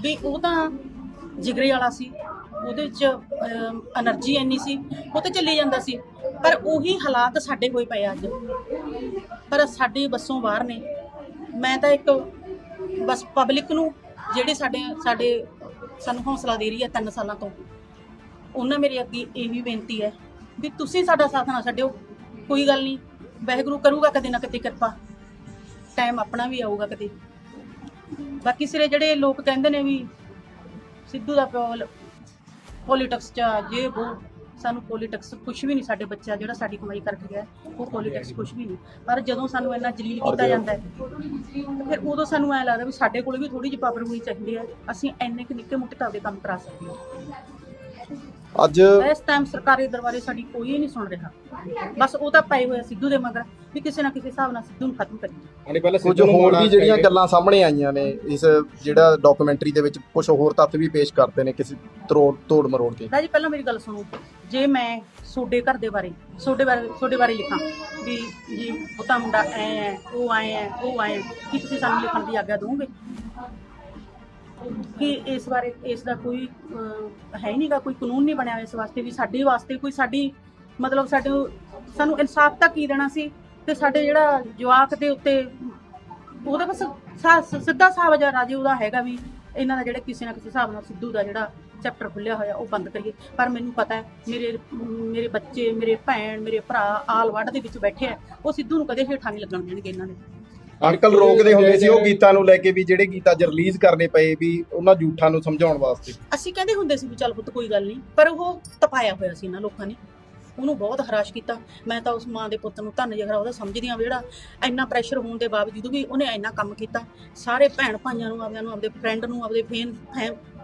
ਵੀ ਉਹ ਤਾਂ ਜਿਗਰੇ ਵਾਲਾ ਸੀ, ਉਹਦੇ 'ਚ એનર્ਜੀ ਇੰਨੀ ਸੀ, ਉਹ ਤੇ ਚੱਲੀ ਜਾਂਦਾ ਸੀ। ਪਰ ਉਹੀ ਹਾਲਾਤ ਸਾਡੇ ਹੋਏ ਪਏ ਅੱਜ। ਪਰ ਸਾਡੇ ਬੱਸੋਂ ਬਾਹਰ ਨੇ। ਮੈਂ ਤਾਂ ਇੱਕ ਬਸ ਪਬਲਿਕ ਨੂੰ ਜਿਹੜੇ ਸਾਡੇ ਸਾਡੇ ਸਾਨੂੰ ਹੌਸਲਾ ਦੇ ਰਹੀ ਹੈ ਤਿੰਨ ਸਾਲਾਂ ਤੋਂ, ਉਹਨਾਂ ਮੇਰੇ ਅੱਗੇ ਇਹ ਵੀ ਬੇਨਤੀ ਹੈ ਵੀ ਤੁਸੀਂ ਸਾਡਾ ਸਾਥ ਨਾ ਛੱਡਿਓ। ਕੋਈ ਗੱਲ ਨਹੀਂ। ਵਾਹਿਗੁਰੂ ਕਰੂਗਾ ਕਦੇ ਨਾ ਕਦੇ ਕਿਰਪਾ। ਟਾਈਮ ਆਪਣਾ ਵੀ ਆਊਗਾ ਕਦੇ। ਬਾਕੀ ਸਿਰੇ ਜਿਹੜੇ ਲੋਕ ਕਹਿੰਦੇ ਨੇ ਵੀ ਸਿੱਧੂ ਦਾ ਪੋਲਿਟਿਕਸ ਚ ਆ, ਜੇ ਉਹ ਸਾਨੂੰ ਪੋਲਿਟਿਕਸ ਕੁਝ ਵੀ ਨਹੀਂ ਸਾਡੇ ਬੱਚਾ ਜਿਹੜਾ ਸਾਡੀ ਕਮਾਈ ਕਰਕੇ ਗਿਆ ਉਹ ਪੋਲਿਟਿਕਸ ਕੁਝ ਵੀ ਨਹੀਂ। ਪਰ ਜਦੋਂ ਸਾਨੂੰ ਇੰਨਾ ਜਲੀਲ ਕੀਤਾ ਜਾਂਦਾ ਹੈ ਤਾਂ ਫਿਰ ਉਦੋਂ ਸਾਨੂੰ ਐ ਲੱਗਦਾ ਵੀ ਸਾਡੇ ਕੋਲ ਵੀ ਥੋੜੀ ਜਿਹੀ ਪਾਵਰ ਹੋਣੀ ਚਾਹੀਦੀ ਹੈ ਅਸੀਂ ਇੰਨੇ ਕੁ ਨਿੱਕੇ ਮੁੱਟੇ ਤਾਂ ਦੇ ਕੰਮ ਕਰਾ ਸਕਦੇ ਹਾਂ। ਅੱਜ ਇਸ ਟਾਈਮ ਸਰਕਾਰੀ ਦਰਬਾਰੇ ਸਾਡੀ ਕੋਈ ਨਹੀਂ ਸੁਣ ਰਿਹਾ। ਬਸ ਉਹ ਤਾਂ ਪਏ ਹੋਏ ਆ ਸਿੱਧੂ ਦੇ ਮਗਰ। ਵੀ ਕਿਸੇ ਨਾ ਕਿਸੇ ਹਿਸਾਬ ਨਾਲ ਸਿੱਧੂ ਨੂੰ ਖਤਮ ਕਰੀਏ ਹਾਂਜੀ ਪਹਿਲਾਂ ਕੁਝ ਸਿੱਧੂ ਨੂੰ ਹੋਰ ਵੀ ਜਿਹੜੀਆਂ। ਗੱਲਾਂ ਸਾਹਮਣੇ ਆਈਆਂ ਨੇ ਇਸ ਜਿਹੜਾ ਡਾਕੂਮੈਂਟਰੀ ਦੇ ਵਿੱਚ ਕੁਝ ਹੋਰ ਤੱਥ ਵੀ ਪੇਸ਼ ਕਰਦੇ ਨੇ ਕਿਸੇ ਤਰੋੜ ਤੋੜ ਮਰੋੜ ਕੇ। ਰਾਜੀ ਪਹਿਲਾਂ ਮੇਰੀ ਗੱਲ ਸੁਣੋ। ਜੇ ਮੈਂ ਸੋਡੇ ਘਰ ਦੇ ਬਾਰੇ ਸੋਡੇ ਬਾਰੇ ਸੋਡੇ ਬਾਰੇ ਲਿਖਾਂ ਵੀ ਜੀ ਉਹ ਤਾਂ ਮੁੰਡਾ ਐ ਹੈ ਉਹ ਆਏ ਹੈ ਉਹ ਆਏ ਹੈ ਕੀ ਤੁਸੀਂ ਸਾਨੂੰ ਲਿਖਣ ਦੀ ਆਗਿਆ ਦੋਗੇ? ਕਿ ਇਸ ਬਾਰੇ ਇਸ ਦਾ ਕੋਈ ਅਹ, ਹੈ ਹੀ ਨਹੀਂਗਾ ਕੋਈ ਕਾਨੂੰਨ ਨਹੀਂ ਬਣਿਆ ਇਸ ਵਾਸਤੇ ਵੀ ਸਾਡੇ ਵਾਸਤੇ ਕੋਈ ਸਾਡੀ ਮਤਲਬ ਸਾਡੇ ਸਾਨੂੰ ਇਨਸਾਫ ਤਾਂ ਕੀ ਦੇਣਾ ਸੀ? ਤੇ ਸਾਡੇ ਜਿਹੜਾ ਜਵਾਕ ਦੇ ਉੱਤੇ ਉਹਦਾ ਬਸ ਸਾ- ਸਿੱਧਾ ਸਾਹ ਵਜਾ ਰਾਜੇ ਉਹਦਾ ਹੈਗਾ ਵੀ ਇਹਨਾਂ ਦਾ ਜਿਹੜਾ ਕਿਸੇ ਨਾ ਕਿਸੇ ਹਿਸਾਬ ਨਾਲ ਸਿੱਧੂ ਦਾ ਜਿਹੜਾ ਚੈਪਟਰ ਖੁੱਲਿਆ ਹੋਇਆ ਉਹ ਬੰਦ ਕਰੀਏ। ਪਰ ਮੈਨੂੰ ਪਤਾ ਹੈ ਮੇਰੇ ਮੇਰੇ ਬੱਚੇ ਮੇਰੇ ਭੈਣ ਮੇਰੇ ਭਰਾ ਆਲ ਵਰਡ ਦੇ ਵਿੱਚ ਬੈਠੇ ਆ ਉਹ ਸਿੱਧੂ ਨੂੰ ਕਦੇ ਹੇਠਾਂ ਨਹੀਂ ਲੱਗਣ ਦੇਣਗੇ ਇਹਨਾਂ ਨੇ ਅੰਕਲ ਰੋਕਦੇ ਹੁੰਦੇ ਸੀ ਉਹ ਗੀਤਾਂ ਨੂੰ ਲੈ ਕੇ ਵੀ ਜਿਹੜੇ ਗੀਤ ਅੱਜ ਰਿਲੀਜ਼ ਕਰਨੇ ਪਏ ਵੀ ਉਹਨਾਂ ਝੂਠਾਂ ਨੂੰ ਸਮਝਾਉਣ ਵਾਸਤੇ। ਅਸੀਂ ਕਹਿੰਦੇ ਹੁੰਦੇ ਸੀ ਵੀ ਚੱਲ ਪੁੱਤ ਕੋਈ ਗੱਲ ਨਹੀਂ ਪਰ ਉਹ ਤਪਾਇਆ ਹੋਇਆ ਸੀ ਇਹਨਾਂ ਲੋਕਾਂ ਨੇ। ਉਹਨੂੰ ਬਹੁਤ ਹਰਾਸ਼ ਕੀਤਾ। ਮੈਂ ਤਾਂ ਉਸ ਮਾਂ ਦੇ ਪੁੱਤ ਨੂੰ ਧੰਨ ਜਗਰਾ ਉਹਦਾ ਸਮਝਦੀ ਆ ਜਿਹੜਾ ਇੰਨਾ ਪ੍ਰੈਸ਼ਰ ਹੋਣ ਦੇ ਬਾਵਜੂਦ ਵੀ ਉਹਨੇ ਇੰਨਾ ਕੰਮ ਕੀਤਾ। ਸਾਰੇ ਭੈਣ ਭਾਈਆਂ ਨੂੰ, ਆਪਦਿਆਂ ਨੂੰ, ਆਪਦੇ ਫਰੈਂਡ ਨੂੰ, ਆਪਦੇ ਫੈਨ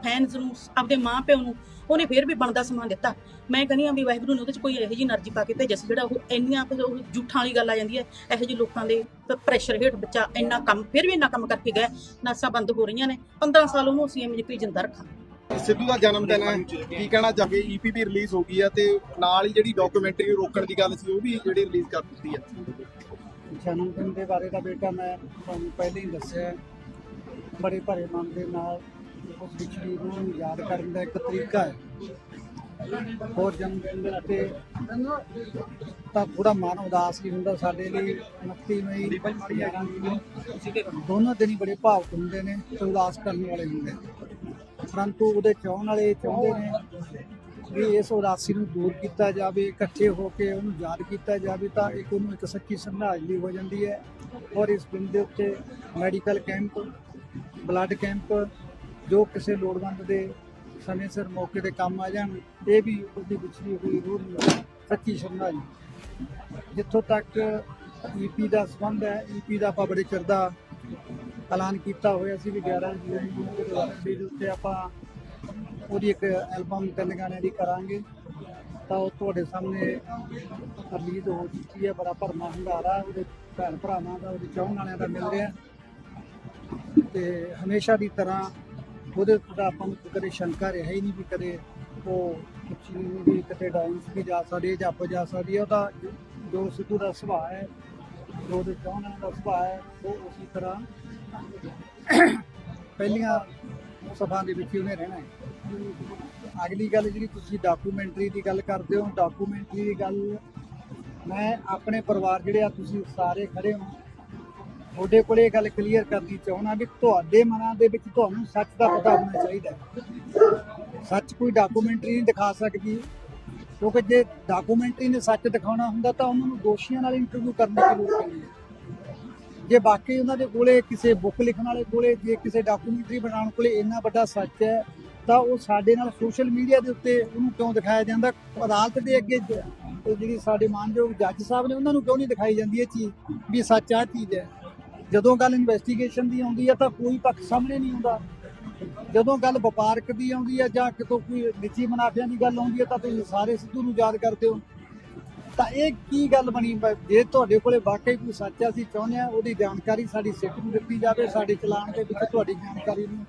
ਫੈਨਸ ਨੂੰ, ਆਪਦੇ ਮਾਂ ਪਿਓ ਨੂੰ ਉਹਨੇ ਫੇਰ ਵੀ ਬਣਦਾ ਸਮਾਂ ਦਿੱਤਾ। ਮੈਂ ਕਹਿੰਦੀ ਆ ਵੀ ਵਾਹਿਗੁਰੂ ਨੇ ਉਹਦੇ ਚ ਕੋਈ ਇਹੋ ਜੀ એનર્ਜੀ ਪਾ ਕੇ ਭੇਜਿਆ ਸੀ ਜਿਹੜਾ ਉਹ ਇੰਨੀਆਂ ਉਹ ਜੂਠਾਂ ਵਾਲੀ ਗੱਲ ਆ ਜਾਂਦੀ ਹੈ। ਇਹੋ ਜੀ ਲੋਕਾਂ ਦੇ ਪ੍ਰੈਸ਼ਰ ਹੇਠ ਬੱਚਾ ਇੰਨਾ ਕੰਮ, ਫੇਰ ਵੀ ਇੰਨਾ ਕੰਮ ਕਰਕੇ ਗਿਆ। ਨਾਸਾ ਬੰਦ ਹੋ ਰਹੀਆਂ ਨੇ। 15 ਸਾਲ ਉਹਨੂੰ ਅਸੀਂ ਐਮਜੀਪੀ ਜਿੰਦਾ ਰੱਖਾਂ। ਸਿੱਧੂ ਦਾ ਜਨਮ ਦਿਨ ਹੈ। ਕੀ ਕਹਿਣਾ ਚਾਹਗੇ? ਈਪੀਪੀ ਰਿਲੀਜ਼ ਹੋ ਗਈ ਹੈ ਤੇ ਨਾਲ ਹੀ ਜਿਹੜੀ ਡਾਕੂਮੈਂਟਰੀ ਰੋਕਣ ਦੀ ਗੱਲ ਸੀ ਉਹ ਵੀ ਜਿਹੜੀ ਰਿਲੀਜ਼ ਕਰ ਦਿੱਤੀ ਹੈ। ਜਨਮ ਦਿਨ ਦੇ ਬਾਰੇ ਤਾਂ ਬੇਟਾ ਮੈਂ ਤੁਹਾਨੂੰ ਪਹਿਲਾਂ ਹੀ ਦੱਸਿਆ ਹੈ। ਬੜੇ ਭਰੇ ਮਨ ਦੇ ਨਾਲ ਉਸ ਵਿਛੜੀ ਰੂਹ ਨੂੰ ਯਾਦ ਕਰਨ ਦਾ ਇੱਕ ਤਰੀਕਾ ਹੈ। ਹੋਰ ਜਨਮ ਦਿਨ ਦੇ ਉੱਤੇ ਤਾਂ ਥੋੜਾ ਮਨ ਉਦਾਸ ਹੀ ਹੁੰਦਾ ਸਾਡੇ ਲਈ। 29 ਮਈ 11 ਨੂੰ ਦੋਨੋਂ ਦਿਨ ਹੀ ਬੜੇ ਭਾਵੁਕ ਹੁੰਦੇ ਨੇ ਤੇ ਉਦਾਸ ਕਰਨ ਵਾਲੇ ਹੁੰਦੇ ਨੇ। ਪਰੰਤੂ ਉਹਦੇ ਚਾਹਣ ਵਾਲੇ ਚਾਹੁੰਦੇ ਨੇ ਵੀ ਇਸ ਉਦਾਸੀ ਨੂੰ ਦੂਰ ਕੀਤਾ ਜਾਵੇ, ਇਕੱਠੇ ਹੋ ਕੇ ਉਹਨੂੰ ਯਾਦ ਕੀਤਾ ਜਾਵੇ ਤਾਂ ਇੱਕ ਉਹਨੂੰ ਇੱਕ ਸੱਚੀ ਸ਼ਰਧਾਂਜਲੀ ਹੋ ਜਾਂਦੀ ਹੈ ਔਰ ਇਸ ਦਿਨ ਦੇ ਉੱਤੇ ਮੈਡੀਕਲ ਕੈਂਪ, ਬਲੱਡ ਕੈਂਪ ਜੋ ਕਿਸੇ ਲੋੜਵੰਦ ਦੇ ਸਮੇਂ ਸਿਰ ਮੌਕੇ ਤੇ ਕੰਮ ਆ ਜਾਣ, ਇਹ ਵੀ ਉਹਦੀ ਵਿਛੜੀ ਹੋਈ ਰੂਹ ਨੂੰ ਸੱਚੀ ਸ਼ਰਧਾਂਜਲੀ ਜਿੱਥੋਂ ਤੱਕ ਈਪੀ ਦਾ ਸੰਬੰਧ ਹੈ ਈਪੀ ਦਾ ਆਪਾਂ ਬੜੇ ਚਿਰਦਾ ਐਲਾਨ ਕੀਤਾ ਹੋਇਆ ਸੀ ਵੀ 11 ਜੂਨ ਨੂੰ ਉਹਦੇ ਦੇ ਉੱਤੇ ਆਪਾਂ ਉਹਦੀ ਇੱਕ ਐਲਬਮ ਤਿੰਨ ਗਾਣਿਆਂ ਦੀ ਕਰਾਂਗੇ। ਤਾਂ ਉਹ ਤੁਹਾਡੇ ਸਾਹਮਣੇ ਰਿਲੀਜ਼ ਹੋ ਚੁੱਕੀ ਹੈ, ਬੜਾ ਭਰਮਾ ਹੰਗਾਰਾ ਉਹਦੇ ਭੈਣ ਭਰਾਵਾਂ ਦਾ, ਉਹਦੇ ਚਾਹਣ ਵਾਲਿਆਂ ਦਾ ਮਿਲ ਰਿਹਾ ਤੇ ਹਮੇਸ਼ਾ ਦੀ ਤਰ੍ਹਾਂ ਉਹਦੇ ਉੱਤੇ ਤਾਂ ਆਪਾਂ ਨੂੰ ਕਦੇ ਸ਼ੰਕਾ ਰਿਹਾ ਹੀ ਨਹੀਂ ਵੀ ਕਦੇ ਉਹ ਕੁਛ ਨਹੀਂ ਵੀ ਕਿਤੇ ਡਾਊਨ ਵੀ ਜਾ ਸਕਦੀ ਹੈ ਜਾਂ ਅੱਪ ਜਾ ਸਕਦੀ ਹੈ। ਉਹਦਾ ਜੋ ਸਿੱਧੂ ਦਾ ਸੁਭਾਅ ਹੈ, ਜੋ ਉਹਦੇ ਚਾਹਣ ਦਾ ਸੁਭਾਅ ਹੈ, ਉਹ ਉਸੇ ਤਰ੍ਹਾਂ ਪਹਿਲੀਆਂ ਸਭਾ ਦੇ ਵਿੱਚ ਹੀ ਉਹਨੇ ਰਹਿਣਾ ਹੈ। ਅਗਲੀ ਗੱਲ ਜਿਹੜੀ ਤੁਸੀਂ ਡਾਕੂਮੈਂਟਰੀ ਦੀ ਗੱਲ ਕਰਦੇ ਹੋ ਡਾਕੂਮੈਂਟਰੀ ਦੀ ਗੱਲ ਮੈਂ ਆਪਣੇ ਪਰਿਵਾਰ ਜਿਹੜੇ ਆ ਤੁਸੀਂ ਸਾਰੇ ਖੜੇ ਹੋ, ਤੁਹਾਡੇ ਕੋਲੇ ਇਹ ਗੱਲ ਕਲੀਅਰ ਕਰਨੀ ਚਾਹੁੰਦਾ ਵੀ ਤੁਹਾਡੇ ਮਨਾਂ ਦੇ ਵਿੱਚ ਤੁਹਾਨੂੰ ਸੱਚ ਦਾ ਪਤਾ ਹੋਣਾ ਚਾਹੀਦਾ ਸੱਚ ਕੋਈ ਡਾਕੂਮੈਂਟਰੀ ਨਹੀਂ ਦਿਖਾ ਸਕਦੀ, ਕਿਉਂਕਿ ਜੇ ਡਾਕੂਮੈਂਟਰੀ ਨੇ ਸੱਚ ਦਿਖਾਉਣਾ ਹੁੰਦਾ ਤਾਂ ਉਹਨਾਂ ਨੂੰ ਦੋਸ਼ੀਆਂ ਨਾਲ ਇੰਟਰਵਿਊ ਕਰਨ ਦੀ ਲੋੜ ਪੈਂਦੀ ਹੈ। ਜੇ ਬਾਕੀ ਉਹਨਾਂ ਦੇ ਕੋਲੇ ਕਿਸੇ ਬੁੱਕ ਲਿਖਣ ਵਾਲੇ ਕੋਲੇ, ਜੇ ਕਿਸੇ ਡਾਕੂਮੈਂਟਰੀ ਬਣਾਉਣ ਕੋਲੇ ਇੰਨਾ ਵੱਡਾ ਸੱਚ ਹੈ, ਤਾਂ ਉਹ ਸਾਡੇ ਨਾਲ ਸੋਸ਼ਲ ਮੀਡੀਆ ਦੇ ਉੱਤੇ ਉਹਨੂੰ ਕਿਉਂ ਦਿਖਾਇਆ ਜਾਂਦਾ? ਅਦਾਲਤ ਦੇ ਅੱਗੇ ਜ- ਜਿਹੜੀ ਸਾਡੇ ਮਾਨਯੋਗ ਜੱਜ ਸਾਹਿਬ ਨੇ ਉਹਨਾਂ ਨੂੰ ਕਿਉਂ ਨਹੀਂ ਦਿਖਾਈ ਜਾਂਦੀ ਇਹ ਚੀਜ਼ ਵੀ ਸੱਚ ਆ ਚੀਜ਼ ਹੈ? ਜਦੋਂ ਗੱਲ ਇਨਵੈਸਟੀਗੇਸ਼ਨ ਦੀ ਆਉਂਦੀ ਹੈ ਤਾਂ ਕੋਈ ਪੱਖ ਸਾਹਮਣੇ ਨਹੀਂ ਆਉਂਦਾ। ਜਦੋਂ ਗੱਲ ਵਪਾਰਕ ਦੀ ਆਉਂਦੀ ਹੈ ਜਾਂ ਕਿਤੋਂ ਕੋਈ ਨਿੱਜੀ ਮੁਨਾਫਿਆਂ ਦੀ ਗੱਲ ਆਉਂਦੀ ਹੈ ਤਾਂ ਤੁਸੀਂ ਸਾਰੇ ਸਿੱਧੂ ਨੂੰ ਯਾਦ ਕਰਦੇ ਹੋ। ਤਾਂ ਇਹ ਕੀ ਗੱਲ ਬਣੀ? ਬ- ਜੇ ਤੁਹਾਡੇ ਕੋਲੇ ਵਾਕਈ ਕੋਈ ਸੱਚ ਹੈ ਅਸੀਂ ਚਾਹੁੰਦੇ ਆ ਉਹਦੀ ਜਾਣਕਾਰੀ ਸਾਡੀ ਸਿੱਟ ਨੂੰ ਦਿੱਤੀ ਜਾਵੇ, ਸਾਡੇ ਚਲਾਨ ਦੇ ਵਿੱਚ ਤੁਹਾਡੀ ਜਾਣਕਾਰੀ ਨੂੰ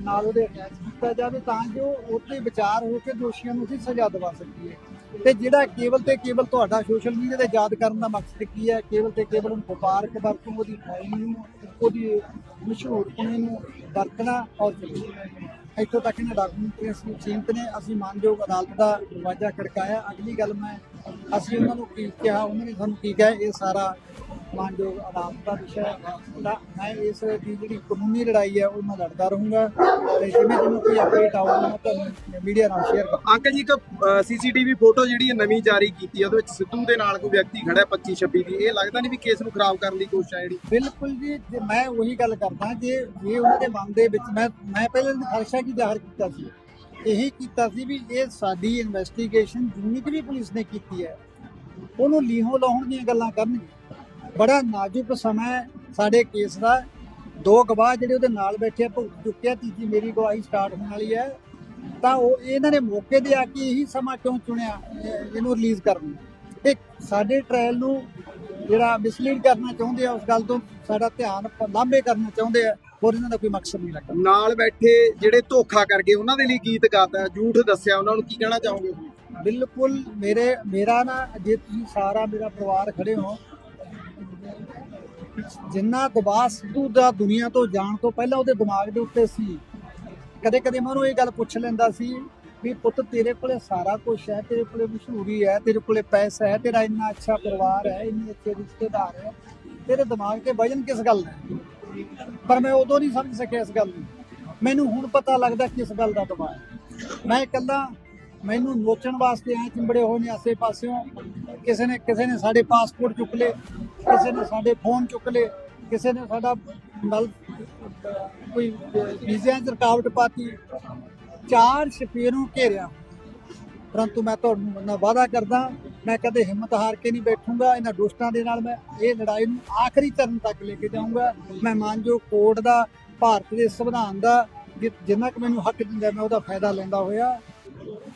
ਨਾਲ ਉਹਦੇ ਅਟੈਚ ਕੀਤਾ ਜਾਵੇ ਤਾਂ ਜੋ ਉੱਤੇ ਵਿਚਾਰ ਹੋ ਕੇ ਦੋਸ਼ੀਆਂ ਨੂੰ ਅਸੀਂ ਸਜ਼ਾ ਦਿਵਾ ਸਕੀਏ। ਤੇ ਜਿਹੜਾ ਕੇਵਲ ਤੇ ਕੇਵਲ ਤੁਹਾਡਾ ਸੋਸ਼ਲ ਮੀਡੀਆ ਤੇ ਯਾਦ ਕਰਨ ਦਾ ਮਕਸਦ ਕੀ ਹੈ? ਕੇਵਲ ਤੇ ਕੇਵਲ ਨੂੰ ਵਪਾਰਕ ਵਰਤੋਂ, ਉਹਦੀ ਫਾਈਲ ਨੂੰ, ਉਹਦੀ ਮਸ਼ਹੂਰ ਨੂੰ ਵਰਤਣਾ ਔਰ ਚੱਲਣਾ। ਇੱਥੋਂ ਤੱਕ ਇਹਨਾਂ ਡਾਕੂਮੈਂਟਰੀ ਅਸੀਂ ਸੀਮਤ ਨੇ, ਅਸੀਂ ਮਾਨਯੋਗ ਅਦਾਲਤ ਦਾ ਦਰਵਾਜ਼ਾ ਖੜਕਾਇਆ। ਅਗਲੀ ਗੱਲ ਮੈਂ, ਅਸੀਂ ਉਹਨਾਂ ਨੂੰ ਕੀ ਕਿਹਾ, ਉਹਨਾਂ ਨੇ ਸਾਨੂੰ ਕੀ ਕਿਹਾ, ਇਹ ਸਾਰਾ ਮਾਨਯੋਗ ਅਦਾਲਤ ਦਾ ਵਿਸ਼ਾ ਹੈ। ਮੈਂ ਇਸ ਦੀ ਜਿਹੜੀ ਕਾਨੂੰਨੀ ਲੜਾਈ ਹੈ ਉਹ ਮੈਂ ਲੜਦਾ ਰਹੂੰਗਾ। ਤੇ ਜਿਵੇਂ ਜਿਵੇਂ ਕੋਈ ਅਪਡੇਟ ਆਊਗਾ ਮੈਂ ਤੁਹਾਨੂੰ ਮੀਡੀਆ ਨਾਲ ਸ਼ੇਅਰ ਕਰਾਂਗਾ ਅੰਕਲ ਜੀ ਇੱਕ ਸੀਸੀਟੀਵੀ ਫੋਟੋ ਜਿਹੜੀ ਹੈ ਨਵੀਂ ਜਾਰੀ ਕੀਤੀ ਹੈ ਉਹਦੇ ਵਿੱਚ ਸਿੱਧੂ ਦੇ ਨਾਲ ਕੋਈ ਵਿਅਕਤੀ ਖੜਾ ਹੈ 25 26 ਦੀ। ਇਹ ਲੱਗਦਾ ਨਹੀਂ ਵੀ ਕੇਸ ਨੂੰ ਖਰਾਬ ਕਰਨ ਦੀ ਕੋਸ਼ਿਸ਼ ਹੈ ਜਿਹੜੀ। ਬਿਲਕੁਲ ਜੀ ਜੇ ਮੈਂ ਉਹੀ ਗੱਲ ਕਰਦਾ ਜੇ ਜੇ ਉਹਨਾਂ ਦੇ ਮਨ ਦੇ ਵਿੱਚ ਮੈਂ ਮੈਂ ਪਹਿਲੇ ਖਰਸ਼ਾ ਕੀ ਜ਼ਾਹਰ ਕੀਤਾ ਸੀ। ਇਹੀ ਕੀਤਾ ਸੀ ਵੀ ਇਹ ਸਾਡੀ ਇਨਵੈਸਟੀਗੇਸ਼ਨ ਜਿੰਨੀ ਵੀ ਪੁਲਿਸ ਨੇ ਕੀਤੀ ਹੈ ਉਹਨੂੰ ਲੀਹੋਂ ਲਾਉਣ ਦੀਆਂ ਗੱਲਾਂ ਕਰਨਗੇ। ਬੜਾ ਨਾਜ਼ੁਕ ਸਮਾਂ ਸਾਡੇ ਕੇਸ ਦਾ। ਦੋ ਗਵਾਹ ਜਿਹੜੇ ਉਹਦੇ ਨਾਲ ਬੈਠੇ ਆ ਭੁਗਤ ਚੁੱਕੇ ਆ ਤੀਜੀ ਮੇਰੀ ਗਵਾਹੀ ਸਟਾਰਟ ਹੋਣ ਵਾਲੀ ਹੈ। ਤਾਂ ਉਹ ਇਹਨਾਂ ਨੇ ਮੌਕੇ ਤੇ ਆ ਕੇ ਇਹੀ ਸਮਾਂ ਕਿਉਂ ਚੁਣਿਆ ਇਹ- ਇਹਨੂੰ ਰਿਲੀਜ਼ ਕਰਨ ਨੂੰ? ਇਹ ਸਾਡੇ ਟ੍ਰਾਇਲ ਨੂੰ ਜਿਹੜਾ ਮਿਸਲੀਡ ਕਰਨਾ ਚਾਹੁੰਦੇ ਆ ਉਸ ਗੱਲ ਤੋਂ ਸਾਡਾ ਧਿਆਨ ਲਾਂਭੇ ਕਰਨਾ ਚਾਹੁੰਦੇ ਆ ਹੋਰ ਇਹਨਾਂ ਦਾ ਕੋਈ ਮਕਸਦ ਨਹੀਂ ਰੱਖਦਾ ਨਾਲ ਬੈਠੇ ਜਿਹੜੇ ਧੋਖਾ ਕਰ ਗਏ ਉਹਨਾਂ ਦੇ ਲਈ ਗੀਤ ਗਾਤਾ ਝੂਠ ਦੱਸਿਆ ਉਹਨਾਂ ਨੂੰ ਕੀ ਕਹਿਣਾ ਚਾਹੋਗੇ? ਬਿਲਕੁਲ ਮੇਰੇ ਮੇਰਾ ਨਾ ਜੇ ਤੁਸੀਂ ਸਾਰਾ ਮੇਰਾ ਪਰਿਵਾਰ ਖੜੇ ਹੋ ਜਿੰਨਾ ਦਬਾਅ ਦਾ ਦੁਨੀਆ ਤੋਂ ਜਾਣ ਤੋਂ ਪਹਿਲਾਂ ਉਹਦੇ ਦਿਮਾਗ ਦੇ ਉੱਤੇ ਸੀ ਕਦੇ ਕਦੇ ਮੈਂ ਉਹਨੂੰ ਇਹ ਗੱਲ ਪੁੱਛ ਲੈਂਦਾ ਸੀ ਵੀ ਪੁੱਤ ਤੇਰੇ ਕੋਲੇ ਸਾਰਾ ਕੁਝ ਹੈ, ਤੇਰੇ ਕੋਲੇ ਮਸ਼ਹੂਰੀ ਹੈ, ਤੇਰੇ ਕੋਲੇ ਪੈਸਾ ਹੈ, ਤੇਰਾ ਇੰਨਾ ਅੱਛਾ ਪਰਿਵਾਰ ਹੈ, ਇੰਨੇ ਅੱਛੇ ਰਿਸ਼ਤੇਦਾਰ ਹੈ, ਤੇਰੇ ਦਿਮਾਗ ਤੇ ਵਜਨ ਕਿਸ ਗੱਲ ਦਾ ਪਰ ਮੈਂ ਉਦੋਂ ਨਹੀਂ ਸਮਝ ਸਕਿਆ ਇਸ ਗੱਲ ਨੂੰ। ਮੈਨੂੰ ਹੁਣ ਪਤਾ ਲੱਗਦਾ ਕਿਸ ਗੱਲ ਦਾ ਦਬਾਅ ਮੈਂ ਇਕੱਲਾ, ਮੈਨੂੰ ਨੋਚਣ ਵਾਸਤੇ ਐ ਚਿੰਬੜੇ ਹੋਏ ਨੇ ਆਸੇ ਪਾਸਿਓਂ ਕਿਸੇ ਨੇ ਕਿਸੇ ਨੇ ਸਾਡੇ ਪਾਸਪੋਰਟ ਚੁੱਕ ਲਏ ਕਿਸੇ ਨੇ ਸਾਡੇ ਫੋਨ ਚੁੱਕ ਲਏ, ਕਿਸੇ ਨੇ ਸਾਡਾ ਮਲ ਕੋਈ ਵੀਜ਼ਿਆਂ 'ਚ ਰੁਕਾਵਟ ਪਾਤੀ, ਚਾਰ ਸ਼ਪੀਰੋਂ ਘੇਰਿਆ। ਪਰੰਤੂ ਮੈਂ ਤੁਹਾਨੂੰ ਨਾਲ ਵਾਅਦਾ ਕਰਦਾ, ਮੈਂ ਕਦੇ ਹਿੰਮਤ ਹਾਰ ਕੇ ਨਹੀਂ ਬੈਠੂੰਗਾ, ਇਹਨਾਂ ਦੁਸ਼ਟਾਂ ਦੇ ਨਾਲ ਮੈਂ ਇਹ ਲੜਾਈ ਨੂੰ ਆਖਰੀ ਚਰਨ ਤੱਕ ਲੈ ਕੇ ਜਾਊਂਗਾ। ਮੈਂ ਮਾਨਯੋਗ ਕੋਰਟ ਦਾ, ਭਾਰਤ ਦੇ ਸੰਵਿਧਾਨ ਦਾ ਜਿੰਨਾ ਕੁ ਮੈਨੂੰ ਹੱਕ ਦਿੰਦਾ, ਮੈਂ ਉਹਦਾ ਫਾਇਦਾ ਲੈਂਦਾ ਹੋਇਆ।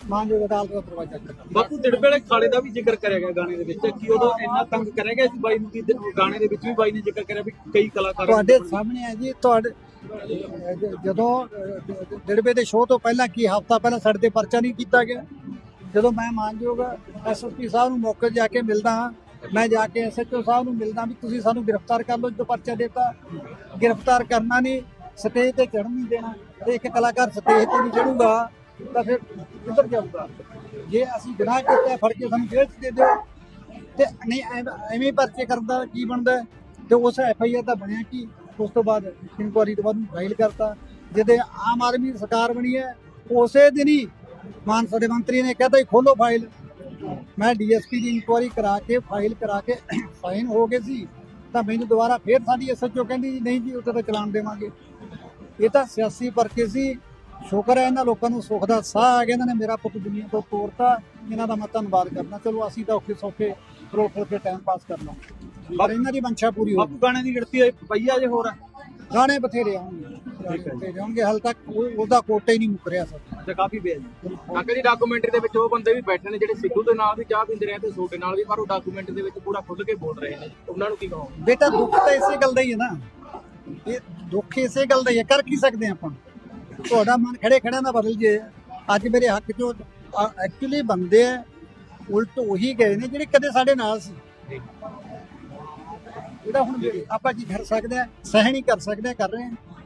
ਮਾਨਯੋਗ ਅਦਾਲਤ ਦਾ ਦਰਵਾਜ਼ਾ ਖੜਕਾਉਂਗਾ ਬਾਪੂ ਦਿੜਬੇਲੇ ਖਾਲੇ ਦਾ ਵੀ ਜ਼ਿਕਰ ਕਰਿਆ ਗਿਆ ਗਾਣੇ ਦੇ ਵਿੱਚ। ਕਿ ਉਦੋਂ ਇੰਨਾ ਤੰਗ ਕਰਿਆ ਗਿਆ ਇਸ ਬਾਈ ਨੂੰ ਕਿ ਗਾਣੇ ਦੇ ਵਿੱਚ ਵੀ ਬਾਈ ਨੇ ਜ਼ਿਕਰ ਕਰਿਆ ਵੀ ਕਈ ਕਲਾਕਾਰ ਤੁਹਾਡੇ ਸਾਹਮਣੇ ਹੈ ਜੀ ਤੁਹਾਡੇ ਜਦੋਂ ਡਿੜਬੇ ਦੇ ਸ਼ੋਅ ਤੋਂ ਪਹਿਲਾਂ ਕੀ ਹਫਤਾ ਪਹਿਲਾਂ ਸਾਡੇ ਤੇ ਪਰਚਾ ਨਹੀਂ ਕੀਤਾ ਗਿਆ? ਜਦੋਂ ਮੈਂ ਮਾਨਯੋਗ ਐਸਐਸਪੀ ਸਾਹਿਬ ਨੂੰ ਮੌਕੇ ਜਾ ਕੇ ਮਿਲਦਾ ਹਾਂ ਮੈਂ ਜਾ ਕੇ ਐਸਐਚਓ ਸਾਹਿਬ ਨੂੰ ਮਿਲਦਾ ਵੀ ਤੁਸੀਂ ਸਾਨੂੰ ਗ੍ਰਿਫਤਾਰ ਕਰ ਲਓ ਜਦੋਂ ਪਰਚਾ ਦਿੱਤਾ। ਗ੍ਰਿਫਤਾਰ ਕਰਨਾ ਨਹੀਂ ਸਟੇਜ ਤੇ ਚੜ੍ਹਨ ਨਹੀਂ ਦੇਣਾ। ਤੇ ਇੱਕ ਕਲਾਕਾਰ ਸਟੇਜ ਤੇ ਨਹੀਂ ਚੜੂਗਾ ਤਾਂ ਫਿਰ ਕਿੱਧਰ ਜਾਊਗਾ ਜੇ ਅਸੀਂ ਗੁਨਾਹ ਕੀਤਾ, ਫੜ ਕੇ ਸਾਨੂੰ ਜੇਲ੍ਹ 'ਚ ਦੇ ਦਿਓ, ਤੇ ਨਹੀਂ, ਐਵੇਂ ਪਰਚੇ ਕਰਨ ਕੀ ਬਣਦਾ ਤੇ ਉਸ ਐਫ ਆਈ ਆਰ ਦਾ ਬਣਿਆ ਕੀ? ਉਸ ਤੋਂ ਬਾਅਦ ਇਨਕੁਆਰੀ ਤੋਂ ਬਾਅਦ ਫਾਈਲ ਕਰਤਾ। ਜਿਹਦੇ ਆਮ ਆਦਮੀ ਸਰਕਾਰ ਬਣੀ ਹੈ ਉਸੇ ਦਿਨ ਹੀ ਮਾਨਸਾ ਦੇ ਮੰਤਰੀ ਨੇ ਕਹਿਤਾ ਹੀ ਖੋਲੋ ਫਾਈਲ ਮੈਂ ਡੀਐਸਪੀ ਦੀ ਇਨਕੁਆਰੀ ਕਰਾ ਕੇ ਫਾਈਲ ਕਰਾ ਕੇ ਸਾਈਨ ਹੋ ਗਏ ਸੀ। ਤਾਂ ਮੈਨੂੰ ਦੁਬਾਰਾ ਫੇਰ ਸਾਡੀ ਐਸਐਚਓ ਕਹਿੰਦੀ ਜੀ, ਨਹੀਂ ਜੀ, ਉੱਥੇ ਤਾਂ ਚਲਾਨ ਦੇਵਾਂਗੇ। ਇਹ ਤਾਂ ਸਿਆਸੀ ਪਰਚੇ ਸੀ। ਸ਼ੁਕਰ ਹੈ ਇਹਨਾਂ ਲੋਕਾਂ ਨੂੰ ਸੁੱਖ ਦਾ ਸਾਹ ਆ ਗਿਆ। ਇਹਨਾਂ ਨੇ ਮੇਰਾ ਪੁੱਤ ਦੁਨੀਆ ਤੋਂ ਤੋਰਤਾ। ਇਹਨਾਂ ਦਾ ਮੈਂ ਧੰਨਵਾਦ ਕਰਦਾ। ਚਲੋ ਅਸੀਂ ਤਾਂ ਔਖੇ ਸੌਖੇ ਰੋ ਰੋ ਕੇ ਟਾਈਮ ਪਾਸ ਕਰ ਲਾਂਗੇ ਪਰ ਇਹਨਾਂ ਦੀ ਮੰਸ਼ਾ ਪੂਰੀ ਹੋ ਬਾਪੂ ਗਾਣੇ ਦੀ ਗਿਣਤੀ ਹੋਈ ਪਈਆ ਜੇ ਹੋਰ ਗਾਣੇ ਬਥੇਰੇ ਆਉਣਗੇ। ਬਥੇਰੇ ਆਉਣਗੇ। ਹਾਲ ਤੱਕ ਉਹ- ਉਹਦਾ ਕੋਟਾ ਹੀ ਨਹੀਂ ਮੁੱਕ ਰਿਹਾ ਸਰ। ਤੇ ਕਾਫੀ ਪਿਆ ਜੀ। ਅੰਕਲ ਜੀ ਡਾਕੂਮੈਂਟਰੀ ਦੇ ਵਿੱਚ ਉਹ ਬੰਦੇ ਵੀ ਬੈਠੇ ਨੇ ਜਿਹੜੇ ਸਿੱਧੂ ਦੇ ਨਾਲ ਵੀ ਚਾਹ ਪੀਂਦੇ ਰਹੇ ਤੇ ਛੋਟੇ ਨਾਲ ਵੀ ਪਰ ਉਹ ਡਾਕੂਮੈਂਟਰੀ ਦੇ ਵਿੱਚ ਪੂਰਾ ਖੁੱਲ ਕੇ ਬੋਲ ਰਹੇ ਨੇ। ਉਹਨਾਂ ਨੂੰ ਕੀ ਕਹੋਗੇ? ਬੇਟਾ ਦੁੱਖ ਤਾਂ ਇਸੇ ਗੱਲ ਦਾ ਹੀ ਹੈ ਨਾ। ਇਹ ਦੁੱਖ ਇਸੇ ਗੱਲ ਦਾ ਹੀ ਹੈ। ਕਰ ਕੀ ਸਕਦੇ ਆਪਾਂ? ਤੁਹਾਡਾ ਮਨ ਖੜੇ ਖੜਾ ਦਾ ਬਦਲ ਜੇ। ਅੱਜ ਮੇਰੇ ਹੱਕ ਚੋਂ ਐਕਚੁਅਲੀ ਬੰਦੇ ਆ ਉਲਟ ਉਹੀ ਗਏ ਨੇ ਜਿਹੜੇ ਕਦੇ ਸਾਡੇ ਨਾਲ ਸੀ। ਇਹਦਾ ਹੁਣ ਆਪਾਂ ਕੀ ਕਰ ਸਕਦੇ ਆ ਸਹਿ ਨਹੀਂ ਕਰ ਸਕਦੇ ਆ, ਕਰ ਰਹੇ ਆ।